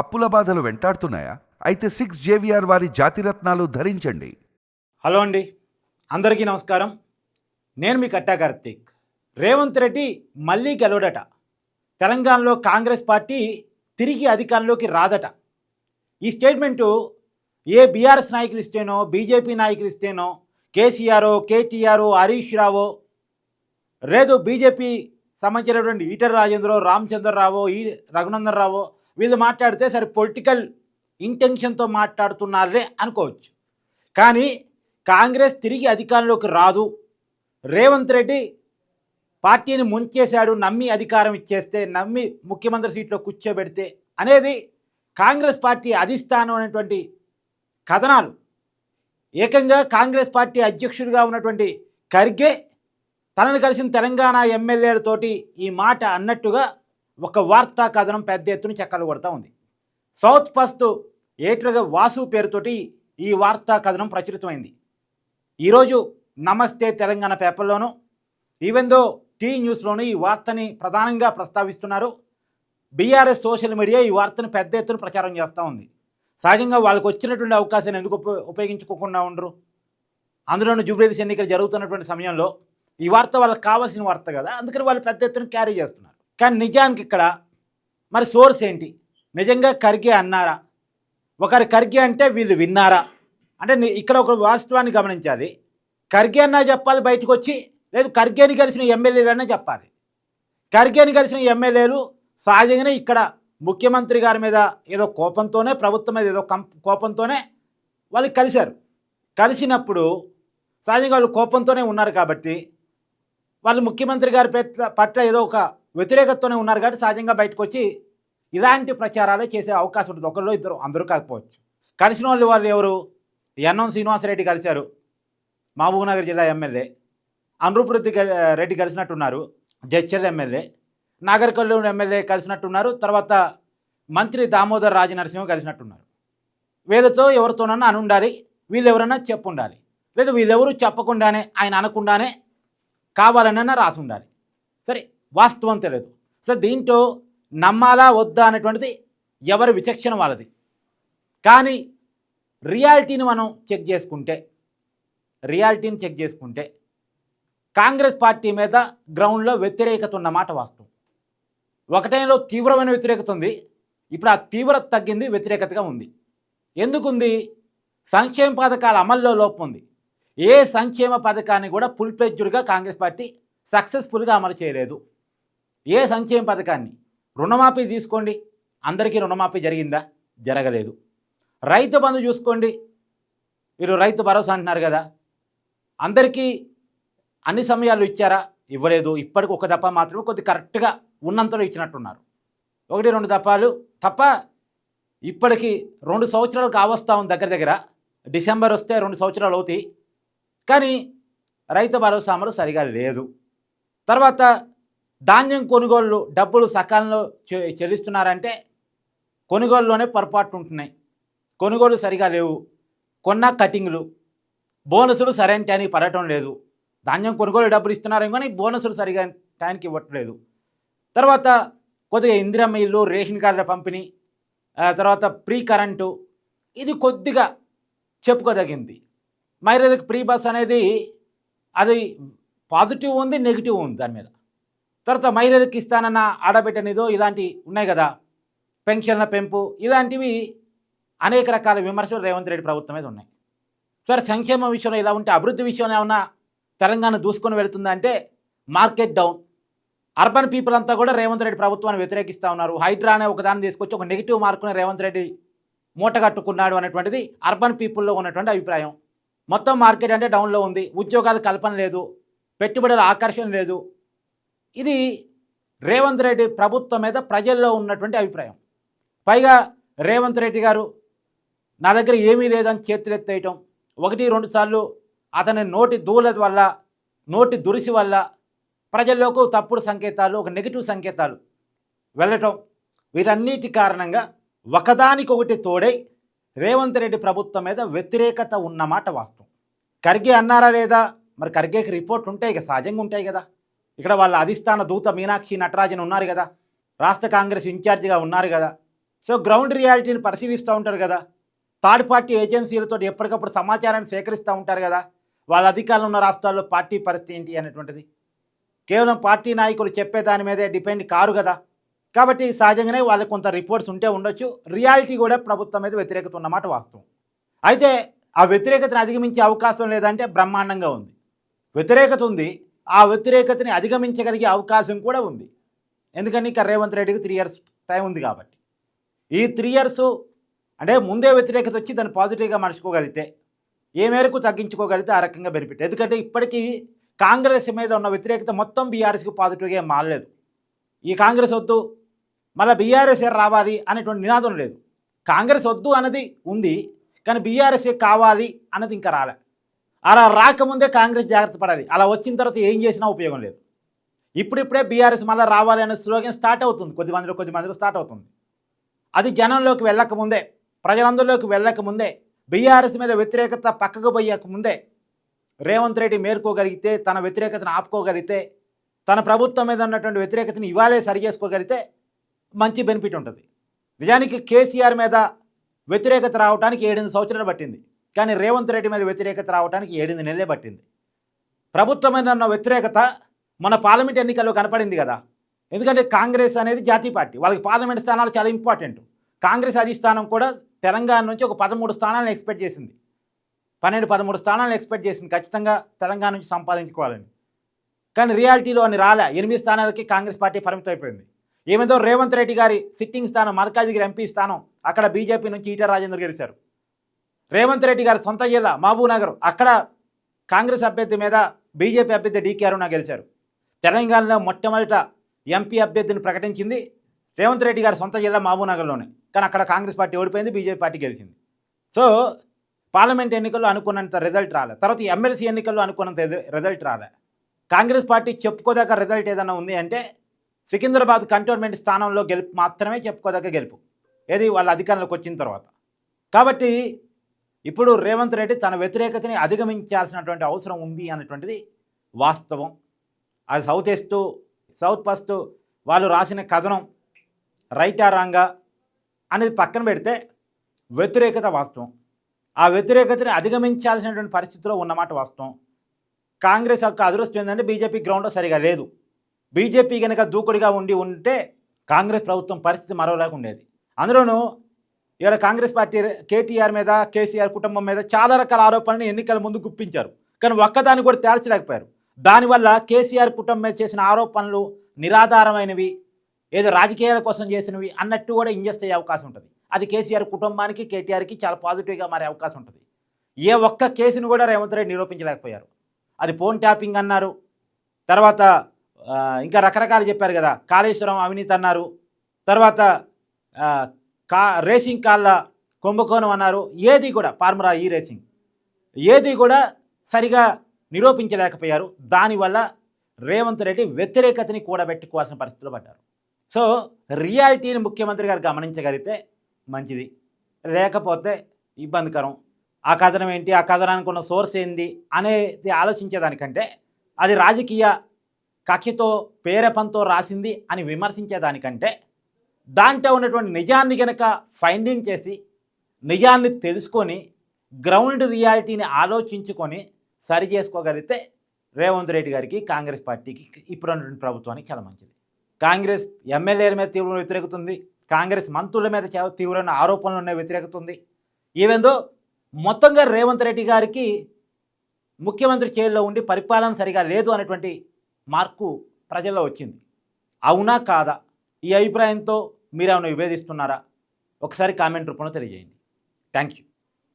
అప్పుల బాధలు వెంటాడుతున్నాయా? అయితే సిక్స్ జేవిఆర్ వారి జాతిరత్నాలు ధరించండి. హలో అండి. అందరికీ నమస్కారం. నేను మీ కట్టా కార్తీక్. రేవంత్ రెడ్డి మళ్ళీ గెలవడట. తెలంగాణలో కాంగ్రెస్ పార్టీ తిరిగి అధికారంలోకి రాదట. ఈ స్టేట్మెంటు ఏ బీఆర్ఎస్ నాయకులు ఇస్తేనో బీజేపీ నాయకులు ఇస్తేనో కేసీఆరో కేటీఆర్ హరీష్ రావో లేదు బీజేపీ సంబంధించినటువంటి ఈటర్ రాజేంద్ర రామచంద్రరావు ఈ రఘునందన్ రావు వీళ్ళు మాట్లాడితే సరే పొలిటికల్ ఇంటెన్షన్తో మాట్లాడుతున్నారే అనుకోవచ్చు. కానీ కాంగ్రెస్ తిరిగి అధికారంలోకి రాదు. రేవంత్ రెడ్డి పార్టీని ముంచేశాడు నమ్మి అధికారం ఇచ్చేస్తే నమ్మి ముఖ్యమంత్రి సీట్లో కూర్చోబెడితే అనేది కాంగ్రెస్ పార్టీ అధిష్టానం అనేటువంటి కథనాలు. ఏకంగా కాంగ్రెస్ పార్టీ అధ్యక్షుడిగా ఉన్నటువంటి ఖర్గే తనను కలిసిన తెలంగాణ ఎమ్మెల్యేలతోటి ఈ మాట అన్నట్టుగా ఒక వార్తా కథనం పెద్ద ఎత్తున చెక్కలు కొడతా ఉంది. సౌత్ ఫస్ట్ ఏట్లుగా వాసు పేరుతోటి ఈ వార్తా కథనం ప్రచురితమైంది. ఈరోజు నమస్తే తెలంగాణ పేపర్లోను ఈవెన్ దో టీ న్యూస్లోను ఈ వార్తని ప్రధానంగా ప్రస్తావిస్తున్నారు బీఆర్ఎస్ సోషల్ మీడియా ఈ వార్తను పెద్ద ఎత్తున ప్రచారం చేస్తూ ఉంది. సహజంగా వాళ్ళకి వచ్చినటువంటి అవకాశాన్ని ఎందుకు ఉపయోగించుకోకుండా ఉండరు? అందులోనూ జూబ్లీస్ ఎన్నికలు జరుగుతున్నటువంటి సమయంలో ఈ వార్త వాళ్ళకి కావాల్సిన వార్త కదా అందుకని వాళ్ళు పెద్ద ఎత్తున క్యారీ చేస్తున్నారు. కానీ నిజానికి ఇక్కడ మరి సోర్స్ ఏంటి? నిజంగా ఖర్గే అన్నారా? ఒకరు ఖర్గే అంటే వీళ్ళు విన్నారా? అంటే ఇక్కడ ఒక వాస్తవాన్ని గమనించాలి. ఖర్గే అన్నా చెప్పాలి బయటకు వచ్చి లేదు ఖర్గేని కలిసిన ఎమ్మెల్యేలన్నా చెప్పాలి. ఖర్గేని కలిసిన ఎమ్మెల్యేలు సహజంగానే ఇక్కడ ముఖ్యమంత్రి గారి మీద ఏదో కోపంతోనే ప్రభుత్వం మీద ఏదో కోపంతోనే వాళ్ళు కలిశారు. కలిసినప్పుడు సహజంగా వాళ్ళు కోపంతోనే ఉన్నారు కాబట్టి వాళ్ళు ముఖ్యమంత్రి గారి పట్ల పట్ల ఏదో ఒక వ్యతిరేకతతోనే ఉన్నారు కాబట్టి సహజంగా బయటకు వచ్చి ఇలాంటి ప్రచారాలే చేసే అవకాశం ఉంటుంది. ఒకళ్ళు ఇద్దరు అందరూ కాకపోవచ్చు. కలిసిన వాళ్ళు వాళ్ళు ఎవరు? ఎన్ఎం శ్రీనివాసరెడ్డి కలిశారు. మహబూబ్నగర్ జిల్లా ఎమ్మెల్యే. అనరూప్ రెడ్డి రెడ్డి కలిసినట్టున్నారు. జడ్చల్ ఎమ్మెల్యే. నాగర్ కర్నూలు ఎమ్మెల్యే కలిసినట్టున్నారు. తర్వాత మంత్రి దామోదర్ రాజనరసింహ కలిసినట్టున్నారు. వీళ్ళతో ఎవరితోనన్నా అని ఉండాలి. వీళ్ళు ఎవరన్నా చెప్పు ఉండాలి లేదు వీళ్ళెవరు చెప్పకుండానే ఆయన అనకుండానే కావాలనన్నా రాసి ఉండాలి సరే వాస్తవం తెలియదు. సో దీంట్లో నమ్మాలా వద్దా అనేటువంటిది ఎవరి విచక్షణ వాళ్ళది. కానీ రియాలిటీని మనం చెక్ చేసుకుంటే రియాలిటీని చెక్ చేసుకుంటే కాంగ్రెస్ పార్టీ మీద గ్రౌండ్లో వ్యతిరేకత ఉన్నమాట వాస్తవం. ఒకటేలో తీవ్రమైన వ్యతిరేకత ఉంది. ఇప్పుడు ఆ తీవ్రత తగ్గింది వ్యతిరేకతగా ఉంది. ఎందుకుంది? సంక్షేమ పథకాల అమల్లో లోపం ఉంది. ఏ సంక్షేమ పథకాన్ని కూడా ఫుల్ ప్లెజ్డ్గా కాంగ్రెస్ పార్టీ సక్సెస్ఫుల్గా అమలు చేయలేదు. ఏ సంక్షేమ పథకాన్ని? రుణమాఫీ తీసుకోండి. అందరికీ రుణమాఫీ జరిగిందా? జరగలేదు. రైతు బంధు చూసుకోండి. మీరు రైతు భరోసా అంటున్నారు కదా. అందరికీ అన్ని సమయాలు ఇచ్చారా? ఇవ్వలేదు. ఇప్పటికి ఒక దప్ప మాత్రమే కొద్ది కరెక్ట్గా ఉన్నంతలో ఇచ్చినట్టున్నారు. ఒకటి రెండు దప్పాలు తప్ప ఇప్పటికి రెండు సంవత్సరాలు కావస్తా ఉంది దగ్గర దగ్గర డిసెంబర్ వస్తే రెండు సంవత్సరాలు అవుతాయి. కానీ రైతు భరోసా అమలు సరిగా లేదు. తర్వాత ధాన్యం కొనుగోళ్ళు డబ్బులు సకాలంలో చెల్లిస్తున్నారంటే కొనుగోలులోనే పొరపాట్లు ఉంటున్నాయి కొనుగోలు సరిగా లేవు. కొన్న కటింగ్లు. బోనసులు సరైన టైంకి పడటం లేదు. ధాన్యం కొనుగోలు డబ్బులు ఇస్తున్నారు కానీ బోనసులు సరిగా టైంకి ఇవ్వట్లేదు. తర్వాత కొద్దిగా ఇందిరమ్మ ఇల్లు రేషన్ కార్డుల పంపిణీ తర్వాత ప్రీ కరెంటు ఇది కొద్దిగా చెప్పుకోదగింది. మహిళలకు ప్రీ బస్ అనేది అది పాజిటివ్ ఉంది నెగిటివ్ ఉంది దాని మీద. తర్వాత మహిళలకు ఇస్తానన్న ఆడబిడ్డనిదో ఇలాంటివి ఉన్నాయి కదా. పెన్షన్ల పెంపు ఇలాంటివి అనేక రకాల విమర్శలు రేవంత్ రెడ్డి ప్రభుత్వం మీద ఉన్నాయి. సరే సంక్షేమ విషయంలో ఇలా ఉంటే అభివృద్ధి విషయంలో ఏమన్నా తెలంగాణ దూసుకొని వెళుతుందంటే మార్కెట్ డౌన్. అర్బన్ పీపుల్ అంతా కూడా రేవంత్ రెడ్డి ప్రభుత్వాన్ని వ్యతిరేకిస్తూ ఉన్నారు. హైడ్రా అనే ఒక దాన్ని తీసుకొచ్చి ఒక నెగిటివ్ మార్కుని రేవంత్ రెడ్డి మూటగట్టుకున్నాడు అనేటువంటిది అర్బన్ పీపుల్లో ఉన్నటువంటి అభిప్రాయం. మొత్తం మార్కెట్ అంటే డౌన్లో ఉంది. ఉద్యోగాల కల్పన లేదు. పెట్టుబడుల ఆకర్షణ లేదు. ఇది రేవంత్ రెడ్డి ప్రభుత్వం మీద ప్రజల్లో ఉన్నటువంటి అభిప్రాయం. పైగా రేవంత్ రెడ్డి గారు నా దగ్గర ఏమీ లేదని చేతులెత్తేయటం ఒకటి రెండు సార్లు అతని నోటి దూల వల్ల నోటి దురిసి వల్ల ప్రజల్లోకి తప్పుడు సంకేతాలు ఒక నెగిటివ్ సంకేతాలు వెళ్ళటం వీటన్నిటి కారణంగా ఒకదానికొకటి తోడై రేవంత్ రెడ్డి ప్రభుత్వం మీద వ్యతిరేకత ఉన్నమాట వాస్తవం. ఖర్గే అన్నారా లేదా? మరి ఖర్గేకి రిపోర్ట్ ఉంటాయి కదా సహజంగా ఉంటాయి కదా. ఇక్కడ వాళ్ళ అధిష్టాన దూత మీనాక్షి నటరాజన్ ఉన్నారు కదా. రాష్ట్ర కాంగ్రెస్ ఇన్ఛార్జిగా ఉన్నారు కదా. సో గ్రౌండ్ రియాలిటీని పరిశీలిస్తూ ఉంటారు కదా. థర్డ్ పార్టీ ఏజెన్సీలతో ఎప్పటికప్పుడు సమాచారాన్ని సేకరిస్తూ ఉంటారు కదా. వాళ్ళ అధికారులు ఉన్న రాష్ట్రాల్లో పార్టీ పరిస్థితి ఏంటి అనేటువంటిది. కేవలం పార్టీ నాయకులు చెప్పే దాని మీదే డిపెండ్ కారు కదా. కాబట్టి సహజంగానే వాళ్ళకి కొంత రిపోర్ట్స్ ఉంటే ఉండొచ్చు. రియాలిటీ కూడా ప్రభుత్వం మీద వ్యతిరేకత ఉన్నమాట వాస్తవం. అయితే ఆ వ్యతిరేకతను అధిగమించే అవకాశం లేదంటే బ్రహ్మాండంగా ఉంది. వ్యతిరేకత ఉంది. ఆ వ్యతిరేకతని అధిగమించగలిగే అవకాశం కూడా ఉంది. ఎందుకని? ఇక రేవంత్ రెడ్డికి త్రీ ఇయర్స్ టైం ఉంది కాబట్టి. ఈ త్రీ ఇయర్స్ అంటే ముందే వ్యతిరేకత వచ్చి దాన్ని పాజిటివ్గా మార్చుకోగలిగితే ఏ మేరకు తగ్గించుకోగలిగితే ఆ రకంగా బెనిఫిట్ ఎందుకంటే ఇప్పటికీ కాంగ్రెస్ మీద ఉన్న వ్యతిరేకత మొత్తం బీఆర్ఎస్కి పాజిటివ్గా ఏం మారలేదు. ఈ కాంగ్రెస్ వద్దు మళ్ళీ బీఆర్ఎస్ రావాలి అనేటువంటి నినాదం లేదు. కాంగ్రెస్ వద్దు అన్నది ఉంది కానీ బీఆర్ఎస్ కావాలి అన్నది ఇంకా రాలే. అలా రాకముందే కాంగ్రెస్ జాగ్రత్త పడాలి. అలా వచ్చిన తర్వాత ఏం చేసినా ఉపయోగం లేదు. ఇప్పుడిప్పుడే బీఆర్ఎస్ మళ్ళీ రావాలి అనే స్లోగన్ స్టార్ట్ అవుతుంది. కొద్ది మందిలో కొద్ది మందిలో స్టార్ట్ అవుతుంది. అది జనంలోకి వెళ్ళకముందే ప్రజలందరిలోకి వెళ్ళకముందే బీఆర్ఎస్ మీద వ్యతిరేకత పక్కకు పోయక ముందే రేవంత్ రెడ్డి మేర్కోగలిగితే తన వ్యతిరేకతను ఆపుకోగలిగితే తన ప్రభుత్వం మీద ఉన్నటువంటి వ్యతిరేకతను ఇవాళే సరి చేసుకోగలిగితే మంచి బెనిఫిట్ ఉంటుంది. నిజానికి కేసీఆర్ మీద వ్యతిరేకత రావడానికి ఏడెనిమిది సంవత్సరాలు పట్టింది. కానీ రేవంత్ రెడ్డి మీద వ్యతిరేకత రావడానికి ఏడెనిమిది నెలలే పట్టింది. ప్రభుత్వం మీద ఉన్న వ్యతిరేకత మన పార్లమెంట్ ఎన్నికల్లో కనపడింది కదా. ఎందుకంటే కాంగ్రెస్ అనేది జాతీయ పార్టీ. వాళ్ళకి పార్లమెంట్ స్థానాలు చాలా ఇంపార్టెంట్. కాంగ్రెస్ అధిష్టానం కూడా తెలంగాణ నుంచి ఒక పదమూడు స్థానాలను ఎక్స్పెక్ట్ చేసింది. పన్నెండు పదమూడు స్థానాలను ఎక్స్పెక్ట్ చేసింది. ఖచ్చితంగా తెలంగాణ నుంచి సంపాదించుకోవాలని. కానీ రియాలిటీలో అని రాలే. ఎనిమిది స్థానాలకి కాంగ్రెస్ పార్టీ పరిమితం అయిపోయింది. ఏమేదో రేవంత్ రెడ్డి గారి సిట్టింగ్ స్థానం మల్కాజిగిరి ఎంపీ స్థానం అక్కడ బీజేపీ నుంచి ఈటల రాజేందర్ గెలిచారు. రేవంత్ రెడ్డి గారి సొంత జిల్లా మహబూబ్నగర్ అక్కడ కాంగ్రెస్ అభ్యర్థి మీద బీజేపీ అభ్యర్థి డీకే అరుణ గెలిచారు. తెలంగాణలో మొట్టమొదట ఎంపీ అభ్యర్థిని ప్రకటించింది రేవంత్ రెడ్డి గారి సొంత జిల్లా మహబూబ్నగర్లోనే కానీ అక్కడ కాంగ్రెస్ పార్టీ ఓడిపోయింది బీజేపీ పార్టీ గెలిచింది. సో పార్లమెంట్ ఎన్నికల్లో అనుకున్నంత రిజల్ట్ రాలే. తర్వాత ఎమ్మెల్సీ ఎన్నికల్లో అనుకున్నంత రిజల్ట్ రాలే. కాంగ్రెస్ పార్టీ చెప్పుకోదగ్గ రిజల్ట్ ఏదైనా ఉంది అంటే సికింద్రాబాద్ కంటోన్మెంట్ స్థానంలో గెలుపు మాత్రమే చెప్పుకోదగ్గ గెలుపు. ఏది వాళ్ళ అధికారంలోకి వచ్చిన తర్వాత. కాబట్టి ఇప్పుడు రేవంత్ రెడ్డి తన వ్యతిరేకతని అధిగమించాల్సినటువంటి అవసరం ఉంది అన్నటువంటిది వాస్తవం. అది సౌత్ ఈస్ట్ సౌత్ ఫస్ట్ వాళ్ళు రాసిన కథనం రైటా రాంగా అనేది పక్కన పెడితే వ్యతిరేకత వాస్తవం. ఆ వ్యతిరేకతని అధిగమించాల్సినటువంటి పరిస్థితిలో ఉన్నమాట వాస్తవం. కాంగ్రెస్ యొక్క అదృష్టం ఏంటంటే బీజేపీ గ్రౌండ్లో సరిగా లేదు. బీజేపీ కనుక దూకుడిగా ఉండి ఉంటే కాంగ్రెస్ ప్రభుత్వం పరిస్థితి మరోలాగా ఉండేది అందులోనూ ఇక్కడ కాంగ్రెస్ పార్టీ కేటీఆర్ మీద కేసీఆర్ కుటుంబం మీద చాలా రకాల ఆరోపణలు ఎన్నికల ముందు గుప్పించారు. కానీ ఒక్కదాన్ని కూడా తేల్చలేకపోయారు. దానివల్ల కేసీఆర్ కుటుంబం మీద చేసిన ఆరోపణలు నిరాధారమైనవి ఏదో రాజకీయాల కోసం చేసినవి అన్నట్టు కూడా ఇంజెస్ట్ అయ్యే అవకాశం ఉంటుంది. అది కేసీఆర్ కుటుంబానికి కేటీఆర్కి చాలా పాజిటివ్గా మారే అవకాశం ఉంటుంది. ఏ ఒక్క కేసును కూడా రేవంత్ రెడ్డి నిరూపించలేకపోయారు. అది ఫోన్ ట్యాపింగ్ అన్నారు. తర్వాత ఇంకా రకరకాలు చెప్పారు కదా కాళేశ్వరం అవినీతి అన్నారు. తర్వాత కా రేసింగ్ కార్ల కుంభకోణం అన్నారు. ఏది కూడా ఫార్ములా ఈ రేసింగ్. ఏది కూడా సరిగా నిరూపించలేకపోయారు. దానివల్ల రేవంత్ రెడ్డి వ్యతిరేకతని కూడబెట్టుకోవాల్సిన పరిస్థితులు పడ్డారు. సో రియాలిటీని ముఖ్యమంత్రి గారు గమనించగలిగితే మంచిది. లేకపోతే ఇబ్బందికరం. ఆ కథనం ఏంటి? ఆ కథనానికి ఉన్న సోర్స్ ఏంటి అనేది ఆలోచించేదానికంటే అది రాజకీయ కక్షతో పేరపంతో రాసింది అని విమర్శించేదానికంటే దాంట్లో ఉన్నటువంటి నిజాన్ని కనుక ఫైండింగ్ చేసి నిజాన్ని తెలుసుకొని గ్రౌండ్ రియాలిటీని ఆలోచించుకొని సరి చేసుకోగలిగితే రేవంత్ రెడ్డి గారికి కాంగ్రెస్ పార్టీకి ఇప్పుడు ఉన్నటువంటి ప్రభుత్వానికి చాలా మంచిది. కాంగ్రెస్ ఎమ్మెల్యేల మీద తీవ్ర వ్యతిరేకత ఉంది కాంగ్రెస్ మంత్రుల మీద తీవ్రమైన ఆరోపణలు ఉన్న వ్యతిరేకత ఉంది ఈవెందో మొత్తంగా రేవంత్ రెడ్డి గారికి ముఖ్యమంత్రి చేతిలో ఉండి పరిపాలన సరిగా లేదు అనేటువంటి మార్కు ప్రజల్లో వచ్చింది. అవునా కాదా? ఈ అభిప్రాయంతో మీరు ఏమైనా విభేదిస్తున్నారా? ఒకసారి కామెంట్ రూపంలో తెలియజేయండి. Thank you